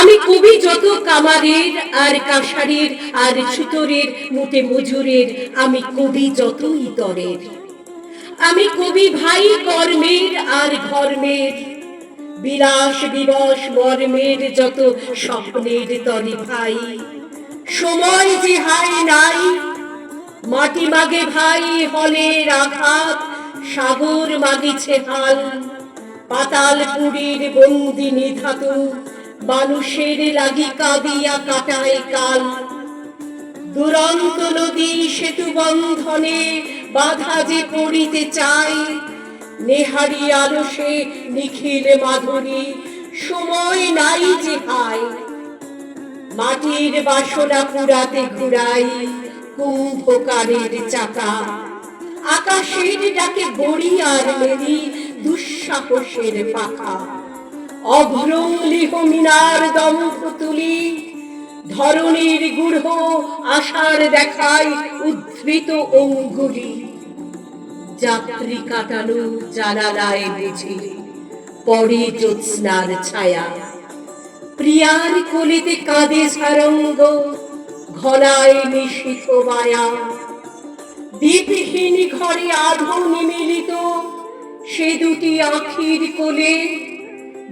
আমি কবি যত কামারের আর কাঁসারের আর ছুতরের মুটে মজুরের, আমি কবি যত ইতরের। আমি কবি ভাই কর্মের আর ধর্মের। বিলাস দিবস মর্মের যত স্বপ্নের তরে ভাই। সময় যে হাই নাই, মাটি মাগে ভাই হলের আঘাত, সাগর মাগিছে হাল, পাতাল পুরীর বন্দি নিধাতু। মানুষের লাগি কাঁদিয়া কাটায় কাল। দুরন্ত নদী সেতু বন্ধনে বাধা যে পড়িতে চায় নেহারি আলসে নিখিল মাধুরী, সময় নাই যে হায় মাটির বাসনা পুরাতে ঘুরাই কুম্ভকারের চাকা। আকাশের ডাকে বড়ি আর মেরি দুঃসাহসের পাখা। অভ্রংলিহ মিনার দম্ভ তুলি, ধরণীর গূঢ় আশার দেখায় উদ্ধৃত অঙ্গুলি। যাত্রী কাটানো জানালায় বুঝি পরে জ্যোৎস্নার ছায়া। প্রিয়ার কোলেতে কাঁদে সারঙ্গ, ঘনায় নিশিত মায়া। দীপহীন ঘরে আধো নিমিলিত, সে দুটি আখির কোলে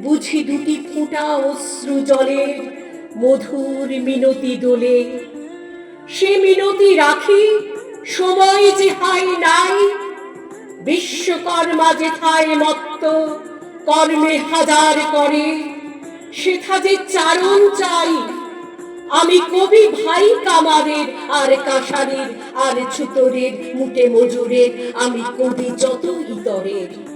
বুঝি দুটি ফোঁটা অশ্রু জলে মধুর মিনতি দোলে সে মিনতি রাখি, সময় যে হাই নাই। বিশ্বকর্মা যেথায় মত্ত, কর্মে হাজার করে। সেথা যে চারণ চাই, আমি কবি ভাই কামারের আর কাঁসারের, আর ছুতরের মুটে মজুরের, আমি কবি যত ইতরের।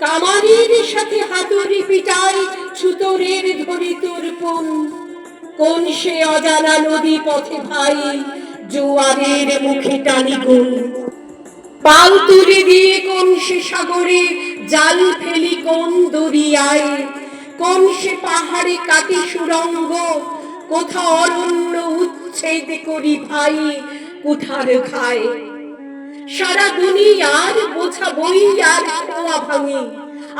কামারের সাথে হাতুড়ি পিটাই ছুতরের ধরি তোর কোন কোন সে অজানা নদী পথে ভাই, জোয়ারের মুখে টানি গুণ। পাল তুলে দিয়ে কোন সে সাগরে, জাল ফেলি কোন দরিয়ায়। কোন সে পাহাড়ে কাটি সুরঙ্গ কোথা অরণ্য উচ্ছেদ করি ভাই, কুঠার খায় সারা দুনিয়ার বোঝা বই আর ভাঙি,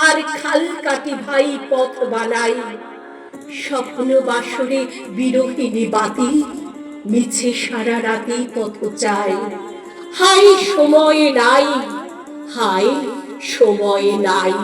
আর খাল কাটি ভাই পথ বানাই। স্বপ্ন বাসরে বিরোহিনী বাতি মিছে সারা রাতে পথ চাই। হাই সময় নাই হাই সময় নাই।